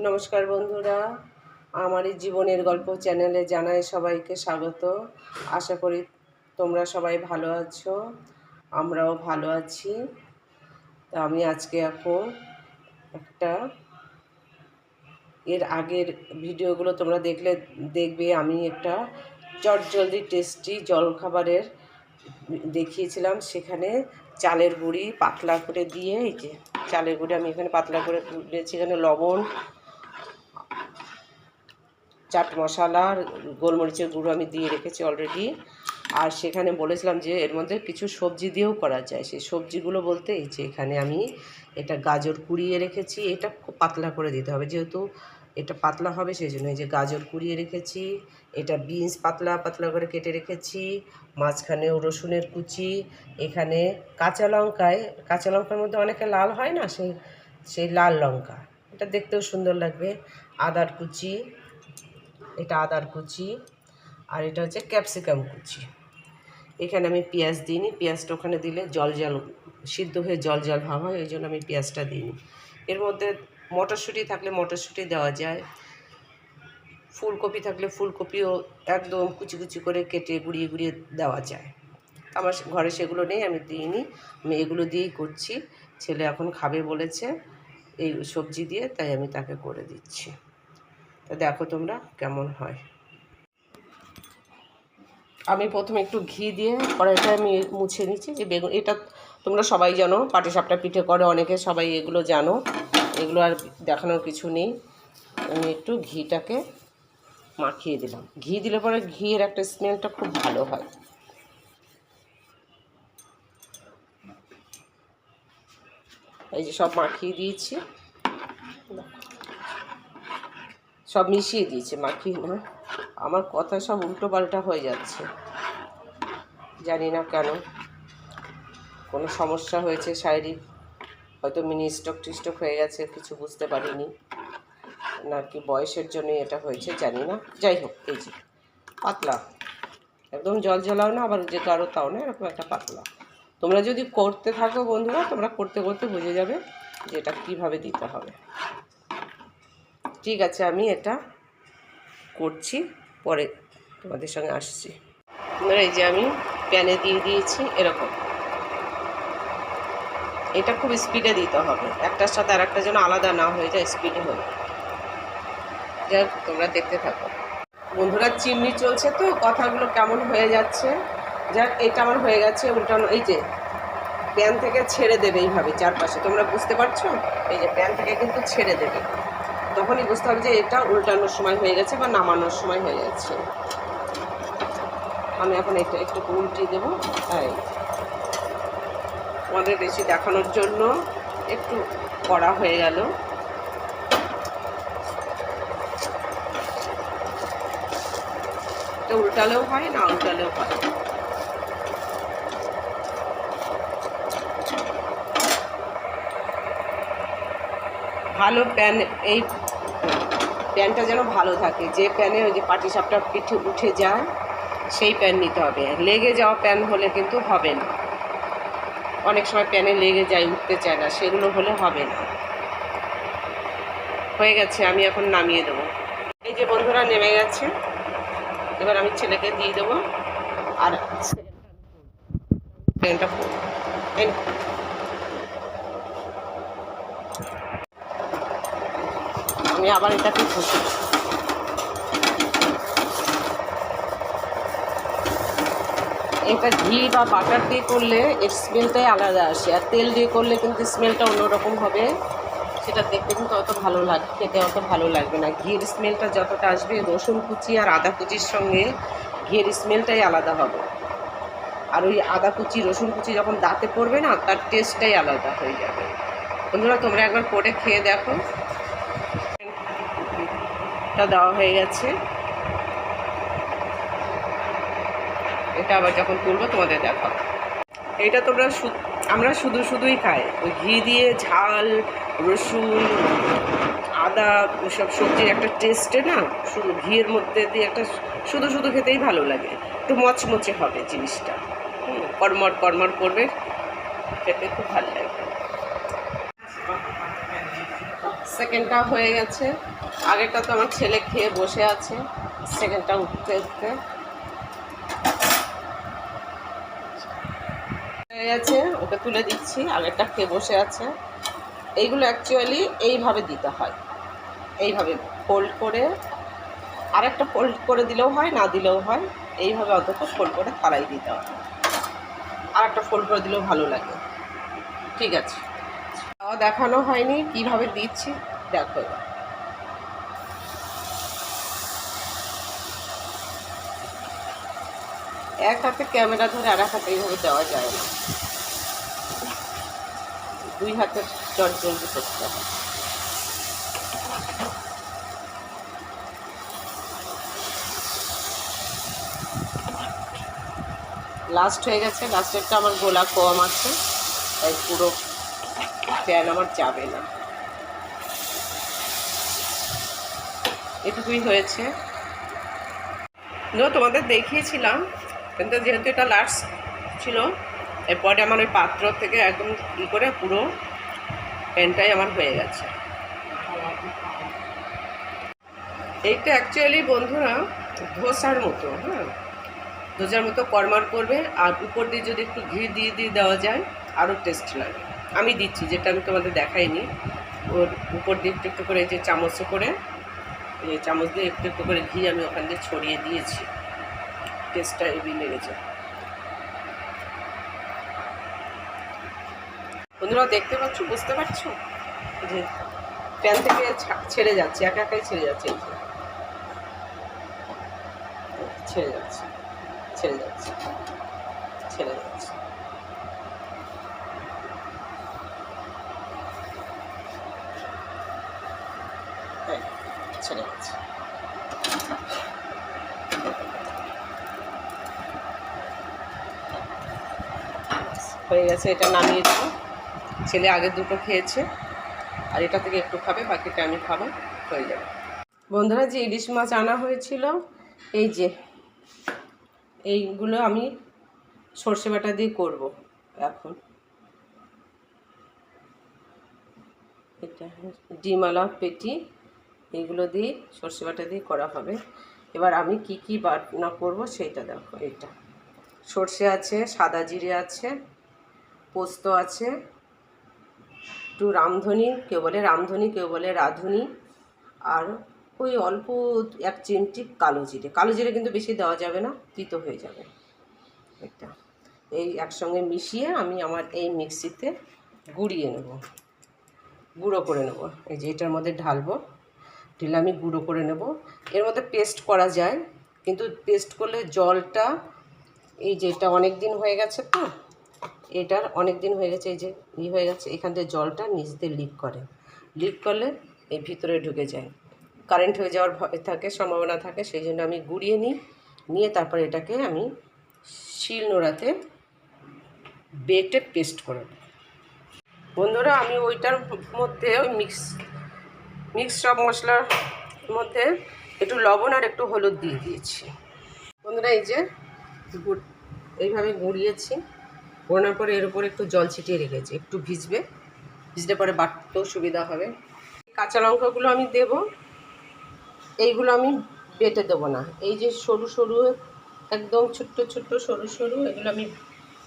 নমস্কার বন্ধুরা। আমার এই জীবনের গল্প চ্যানেলে জানাই সবাইকে স্বাগত। আশা করি তোমরা সবাই ভালো আছো, আমরাও ভালো আছি। তা আমি আজকে এখন একটা এর আগের ভিডিওগুলো তোমরা দেখলে দেখবে। আমি একটা চটজলদি টেস্টি জলখাবারের দেখিয়েছিলাম। সেখানে চালের গুঁড়ি পাতলা করে দিয়ে, এই যে চালের গুঁড়ি আমি এখানে পাতলা করে দিয়েছি এখানে লবণ চাট মশলা আর গোলমরিচের গুঁড়ো আমি দিয়ে রেখেছি অলরেডি আর সেখানে বলেছিলাম যে এর মধ্যে কিছু সবজি দিয়েও করা যায়। সেই সবজিগুলো বলতে এই যে এখানে আমি এটা গাজর কুড়িয়ে রেখেছি। এটা খুব পাতলা করে দিতে হবে, যেহেতু এটা পাতলা হবে, সেই জন্য এই যে গাজর কুড়িয়ে রেখেছি, এটা বিনস পাতলা পাতলা করে কেটে রেখেছি, মাঝখানেও রসুনের কুচি, এখানে কাঁচা লঙ্কায়, কাঁচা লঙ্কার মধ্যে অনেকে লাল হয় না? সেই সেই লাল লঙ্কা। এটা দেখতেও সুন্দর লাগবে। আদার কুচি এটা আদার কুচি আর এটা হচ্ছে ক্যাপসিকাম কুচি। এখানে আমি পেঁয়াজ দিইনি, পেঁয়াজটা ওখানে দিলে জল জল সিদ্ধ হয়ে জল জল ভাব হয় ওই জন্য আমি পেঁয়াজটা দিইনি। এর মধ্যে মটরশুঁটি থাকলে মটরশুঁটি দেওয়া যায়, ফুলকপি থাকলে ফুলকপিও একদম কুচি কুচি করে কেটে গুঁড়িয়ে গুঁড়িয়ে দেওয়া যায়। আমার ঘরে সেগুলো নেই, আমি দিইনি, আমি এগুলো দিয়েই করছি। ছেলে এখন খাবে বলেছে, এই সবজি দিয়ে, তাই আমি তাকে করে দিচ্ছি। তো দেখো তোমরা কেমন হয়। আমি প্রথমে একটু ঘি দিয়ে কড়াইটা আমি মুছে নিচ্ছি। যে বেগুন, এটা তোমরা সবাই জানো পাটিসাপটা পিঠে করে, অনেকে সবাই এগুলো জানো। এগুলো আর দেখানোর কিছু নেই। আমি একটু ঘিটাকে মাখিয়ে দিলাম। ঘি দিলে পরে ঘিয়ের একটা স্মেলটা খুব ভালো হয়। এই যে সব মাখিয়ে দিয়েছি। সব মিশিয়ে দিয়েছে মাখিয়ে না আমার কথা সব উল্টো পাল্টা হয়ে যাচ্ছে। জানি না কেন। কোনো সমস্যা হয়েছে শারীরিক? হয়তো মিনি স্টক টিস্টক হয়ে গেছে, কিছু বুঝতে পারিনি। নাকি বয়সের জন্য এটা হয়েছে, জানি না। যাই হোক, এই যে, পাতলা। একদম জল জলাও না, আবার যে কারও তাও না, এরকম একটা পাতলা। তোমরা যদি করতে থাকো বন্ধুরা, তোমরা করতে করতে বুঝে যাবে যে এটা কীভাবে দিতে হবে। ঠিক আছে, আমি এটা করছি, পরে তোমাদের সঙ্গে আসছি। এই যে আমি প্যানে দিয়ে দিয়েছি, এরকম। এটা খুব স্পিডে দিতে হবে। একটার সাথে আর একটা যেন আলাদা না হয়ে যায় স্পিডে হবে যাই তোমরা দেখতে থাকো। বন্ধুরা, চিমনি চলছে তো, কথাগুলো কেমন হয়ে যাচ্ছে? যাক, এটা আমার হয়ে গেছে উল্টানো এই যে, প্যান থেকে ছেড়ে দেবে এইভাবে চারপাশে। তোমরা বুঝতে পারছ? এই যে, প্যান থেকে কিন্তু ছেড়ে দেবে। তখনই বুঝতে হবে যে এটা উল্টানোর সময় হয়ে গেছে বা নামানোর সময় হয়ে গেছে। আমি এখন এটা একটু উল্টিয়ে দেবো। তাই আমাদের বেশি দেখানোর জন্য একটু কড়া হয়ে গেল। এটা উল্টালেও হয়, না উল্টালেও হয়? ভালো প্যান, এই প্যানটা যেন ভালো থাকে। যে প্যানে ওই যে পাটিসাপটা পিঠে উঠে যায়, সেই প্যান নিতে হবে। লেগে যাওয়া প্যান হলে কিন্তু হবে না। অনেক সময় প্যানে লেগে যায়, উঠতে চায় না, সেগুলো হলে হবে না। হয়ে গেছে, আমি এখন নামিয়ে দেবো। এই যে বন্ধুরা, নেমে গেছে। এবার আমি ছেলেকে দিয়ে দেবো। আর প্যানটা আমি আবার এটাকে ঘষি এটা ঘি বা বাটার দিয়ে করলে এর স্মেলটাই আলাদা আসে, আর তেল দিয়ে করলে কিন্তু স্মেলটা অন্যরকম হবে। সেটা দেখতে কিন্তু অত ভালো লাগে, খেতে অত ভালো লাগবে না। ঘিয়ের স্মেলটা যতটা আসবে, রসুন কুচি আর আদা কুচির সঙ্গে ঘিয়ের স্মেলটাই আলাদা হবে। আর ওই আদা কুচি, রসুন কুচি যখন দাঁতে পড়বে না, তার টেস্টটাই আলাদা হয়ে যাবে। বন্ধুরা, তোমরা একবার করে খেয়ে দেখো। এটা দেওয়া হয়ে গেছে। এটা আবার যখন করব তোমাদের দেখাবো। এটা তোমরা আমরা শুধু শুধুই খাই। ওই ঘি দিয়ে ঝাল, রসুন, আদা সব সবজির একটা টেস্টে না, শুধু ঘিয়ের মধ্যে দিয়ে একটা শুধু শুধু খেতেই ভালো লাগে। একটু মচমচে হবে জিনিসটা। কড়মড় কড়মড় করবে, খেতে খুব ভালো লাগবে সেকেন্ডটা হয়ে গেছে। আগেরটা তো আমার ছেলে খেয়ে বসে আছে। সেকেন্ডটা উঠতে উঠতে। হয়ে গেছে, ওকে তুলে দিচ্ছি। আগেরটা খেয়ে বসে আছে। এইগুলো অ্যাকচুয়ালি এইভাবে দিতে হয়। এইভাবে ফোল্ড করে। আরেকটা ফোল্ড করে দিলেও হয়, না দিলেও হয়। এইভাবে অন্তত ফোল্ড করে থালাই দিতে হয়। আর একটা ফোল্ড করে দিলেও ভালো লাগে। ঠিক আছে। তাও দেখানো হয়নি, কীভাবে দিচ্ছি, দেখো। এক হাতে ক্যামেরা ধরে আর এক হাতে এইভাবে দেওয়া যায় না দুই হাতে চটজলদি করতে হয় লাস্ট হয়ে গেছে লাস্টেরটা আমার গোলা কম আছে, তাই পুরো প্যান আমার যাবে না। এটুকুই হয়েছে। তোমাদের দেখিয়েছিলাম, কিন্তু যেহেতু এটা লাস্ট ছিল, এরপরে আমার ওই পাত্র থেকে একদম ই করে পুরো প্যানটাই আমার হয়ে গেছে। এইটা অ্যাকচুয়ালি বন্ধুরা ধোসার মতো হ্যাঁ। ধোসার মতো কর্মার করবে, আর উপর দিয়ে যদি একটু ঘি দিয়ে দিয়ে দেওয়া যায়, আরও টেস্ট লাগে। আমি দিচ্ছি, যেটা আমি তোমাদের দেখাইনি। ওর উপর দিয়ে একটু একটু করে যে চামচে করে চামচ দিয়ে একটু একটু করে ঘি আমি ওখান দিয়ে ছড়িয়ে দিয়েছি। টেস্টটা এবি লেগেছে। বন্ধুরা, দেখতে পাচ্ছ, বুঝতে পারছ? যে প্যান থেকে ছেড়ে যাচ্ছে, একা একাই ছেড়ে যাচ্ছে। ছেড়ে যাচ্ছে ছেড়ে যাচ্ছে ছেড়ে যাচ্ছে হ্যাঁ ছেড়ে যাচ্ছে হয়ে গেছে, এটা নামিয়ে দেবো ছেলে আগে দুটো খেয়েছে, আর এটা থেকে একটু খাবে, বাকিটা আমি খাব, হয়ে যাবে। বন্ধুরা, যে ইলিশ মাছ আনা হয়েছিল, এই যে, এইগুলো আমি সর্ষে বাটা দিয়ে করব এখন। এটা ডিমালা পেটি, এইগুলো দিয়ে সর্ষে বাটা দিয়ে করা হবে। এবার আমি কি কি বাটনা করব সেইটা দেখো এটা সর্ষে আছে, সাদা জিরে আছে পোস্ত আছে। একটু রামধনি, কেউ বলে রামধনি, কেউ বলে রাঁধুনি। আর ওই অল্প এক চিমটি কালো জিরে। কালো জিরে কিন্তু বেশি দেওয়া যাবে না, তিতো হয়ে যাবে। এটা এই একসঙ্গে মিশিয়ে আমি আমার এই মিক্সিতে গুঁড়িয়ে নেব। গুঁড়ো করে নেব। এই যে এটার মধ্যে ঢালবো। ঢেলে আমি গুঁড়ো করে নেব। এর মধ্যে পেস্ট করা যায়, কিন্তু পেস্ট করলে জলটা, এই যে এটা অনেক দিন হয়ে গেছে তো এটার অনেক দিন হয়ে গেছে, এই যে ই হয়ে গেছে, এখান থেকে জলটা নিচ দিয়ে লিক করে। লিক করলে এই ভিতরে ঢুকে যায়। কারেন্ট হয়ে যাওয়ার ভয় থাকে, সম্ভাবনা থাকে, সেই জন্য আমি গুঁড়িয়ে নিই, নিয়ে তারপর এটাকে আমি শিল নোড়াতে বেটে পেস্ট করে বন্ধুরা, আমি ওইটার মধ্যে ওই মিক্স মিক্স সব মশলার মধ্যে একটু লবণ আর একটু হলুদ দিয়ে দিয়েছি। বন্ধুরা, এই যে এইভাবে গুঁড়িয়েছি। গোড়ানোর পরে এর উপরে একটু জল ছিটিয়ে রেখেছি, একটু ভিজবে, ভিজলে পরে বাটতেও সুবিধা হবে। কাঁচা লঙ্কাগুলো আমি দেব, এইগুলো আমি বেটে দেবো না। এই যে সরু সরু, একদম ছোট্ট ছোট্ট সরু সরু, এগুলো আমি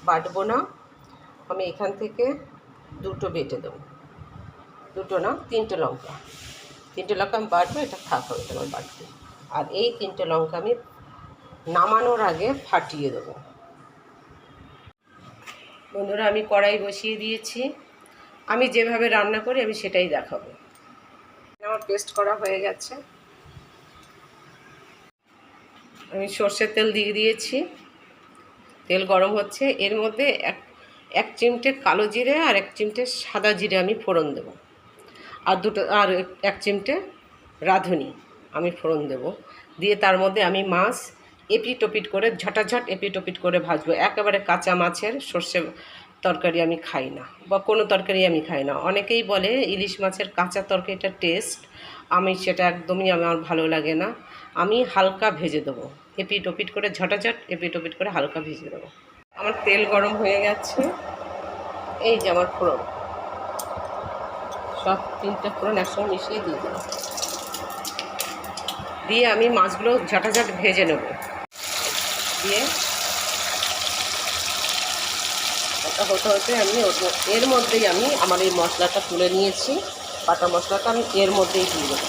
বাটবো না। আমি এখান থেকে দুটো বেটে দেবো। দুটো না, তিনটে লঙ্কা। তিনটে লঙ্কা আমি বাটবো, এটা থাকো এটা আমার বাটবো। আর এই তিনটে লঙ্কা আমি নামানোর আগে ফাটিয়ে দেবো। বন্ধুরা, আমি কড়াই বসিয়ে দিয়েছি। আমি যেভাবে রান্না করি, আমি সেটাই দেখাবো। আমার পেস্ট করা হয়ে গেছে। আমি সর্ষের তেল দিয়ে দিয়েছি। তেল গরম হচ্ছে। এর মধ্যে এক এক চিমটে কালো জিরে আর এক চিমটে সাদা জিরে আমি ফোড়ন দেবো। আর দুটো, আর এক চিমটে রাঁধুনি আমি ফোড়ন দেব। দিয়ে তার মধ্যে আমি মাছ এপিট ওপিট করে, ঝটাঝট এপিট ওপিট করে ভাজবো। একেবারে কাঁচা মাছের সর্ষে তরকারি আমি খাই না, বা কোনো তরকারি আমি খাই না। অনেকেই বলে ইলিশ মাছের কাঁচা তরকারিটা টেস্ট, আমি সেটা একদমই আমার ভালো লাগে না। আমি হালকা ভেজে দেবো। এপিট ওপিট করে, ঝটাঝট এপিট ওপিট করে হালকা ভেজে দেবো। আমার তেল গরম হয়ে গেছে। এই যে আমার ফোড়ন। সব তিনটে ফোড়ন একসঙ্গে মিশিয়ে দিয়ে দেবো দিয়ে আমি মাছগুলো ঝাঁটাঝাট ভেজে নেব। দিয়ে ওটা হতে হতে আমি এর মধ্যেই আমি আমার এই মশলাটা তুলে নিয়েছি। বাটা মশলাটা আমি এর মধ্যেই দিয়ে দেবো।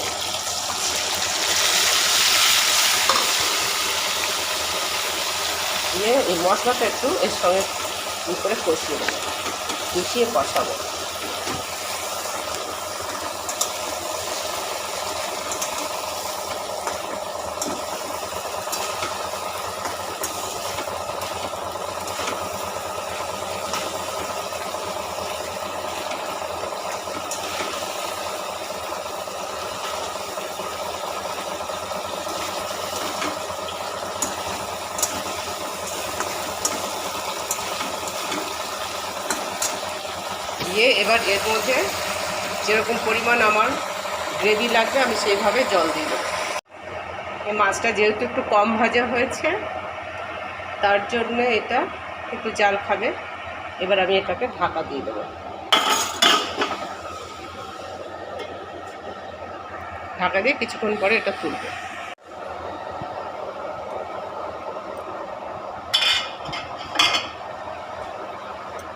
দিয়ে এই মশলাটা একটু এর সঙ্গে করে কষিয়ে দেবো। মিশিয়ে কষাবো। দিয়ে এবার এর মধ্যে যেরকম পরিমাণ আমার গ্রেভি লাগবে, আমি সেইভাবে জল দেবো। এই মাছটা যেহেতু একটু কম ভাজা হয়েছে, তার জন্য এটা একটু জাল খাবে। এবার আমি এটাকে ঢাকা দিয়ে দেবো। ঢাকা দিয়ে কিছুক্ষণ পরে এটা তুলবে।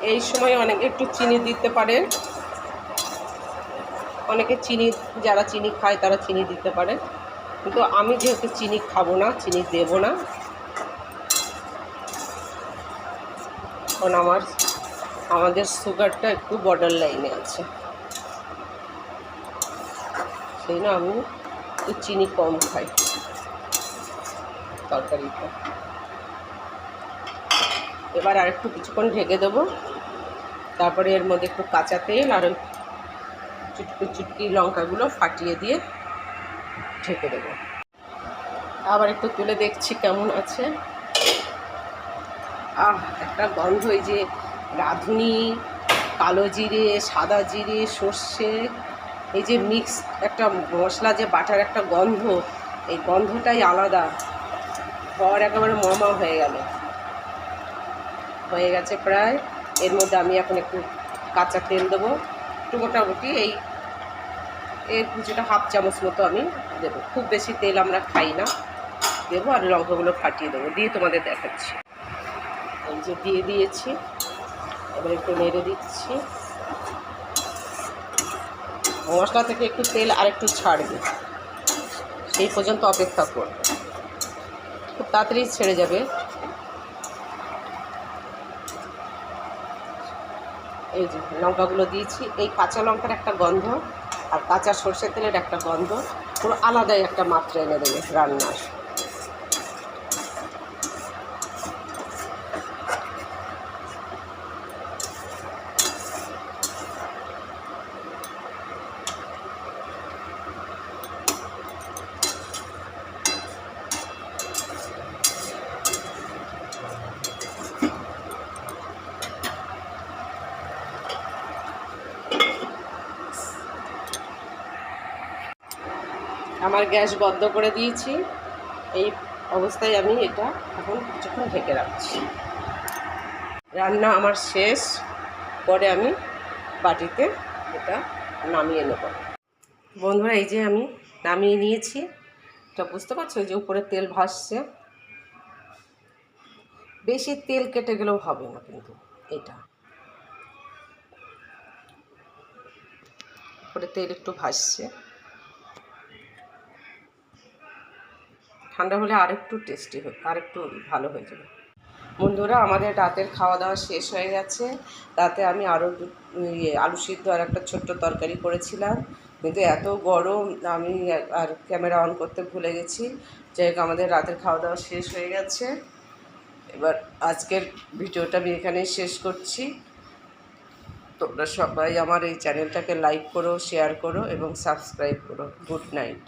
এই সময় অনেক একটু চিনি দিতে পারেন অনেকে চিনি, যারা চিনি খায় তারা চিনি দিতে পারে। কিন্তু আমি যেহেতু চিনি খাব না, চিনি দেবো না, কারণ আমার, আমাদের সুগারটা একটু বর্ডার লাইনে আছে। সেই না আমি একটু চিনি কম খাই তরকারিটা এবার আর একটু কিছুক্ষণ ঢেকে দেবো। তারপরে এর মধ্যে একটু কাঁচা তেল আর ওই চুটকি চুটকি লঙ্কাগুলো ফাটিয়ে দিয়ে ঢেকে দেবো। আবার একটু তুলে দেখছি কেমন আছে। আহ, একটা গন্ধ ওই যে রাঁধুনি, কালো জিরে, সাদা জিরে, সর্ষে, এই যে মিক্স একটা মশলা যে বাটার একটা গন্ধ, এই গন্ধটাই আলাদা। ঘর একেবারে মমা হয়ে গেল। হয়ে গেছে প্রায় এর মধ্যে আমি এখন একটু কাঁচা তেল দেবো। একটু মোটামুটি এই, এর কিছুটা হাফ চামচ মতো আমি দেবো। খুব বেশি তেল আমরা খাই না। দেবো আর লঙ্কাগুলো ফাটিয়ে দেবো। দিয়ে তোমাদের দেখাচ্ছি। এই যে দিয়ে দিয়েছি। এবার একটু নেড়ে দিচ্ছি। মশলা থেকে একটু তেল আর একটু ছাড়বে। সেই পর্যন্ত অপেক্ষা করবে। খুব তাড়াতাড়ি ছেড়ে যাবে। এই যে লঙ্কাগুলো দিয়েছি, এই কাঁচা লঙ্কার একটা গন্ধ আর কাঁচা সর্ষের তেলের একটা গন্ধ, পুরো আলাদাই একটা মাত্রা এনে দেবে রান্নার। আমার গ্যাস বন্ধ করে দিয়েছি। এই অবস্থায় আমি এটা এখন কিছুক্ষণ ঢেকে রাখছি। রান্না আমার শেষ। পরে আমি বাটিতে এটা নামিয়ে নেব। বন্ধুরা, এই যে আমি নামিয়ে নিয়েছি। এটা বুঝতে পারছ যে উপরে তেল ভাসছে। বেশি তেল কেটে গেলেও হবে না কিন্তু এটা। উপরে তেল একটু ভাসছে। ঠান্ডা হলে আরেকটু টেস্টি হবে আরেকটু ভালো হয়ে যাবে। বন্ধুরা, আমাদের রাতের খাওয়া দাওয়া শেষ হয়ে গেছে। তাতে আমি আরও ইয়ে আলু সিদ্ধ আর একটা ছোট্ট তরকারি করেছিলাম। কিন্তু এত গরম, আমি আর ক্যামেরা অন করতে ভুলে গেছি। যাই হোক, আমাদের রাতের খাওয়া দাওয়া শেষ হয়ে গেছে। এবার আজকের ভিডিওটা আমি এখানেই শেষ করছি। তোমরা সবাই আমার এই চ্যানেলটাকে লাইক করো শেয়ার করো এবং সাবস্ক্রাইব করো। Good night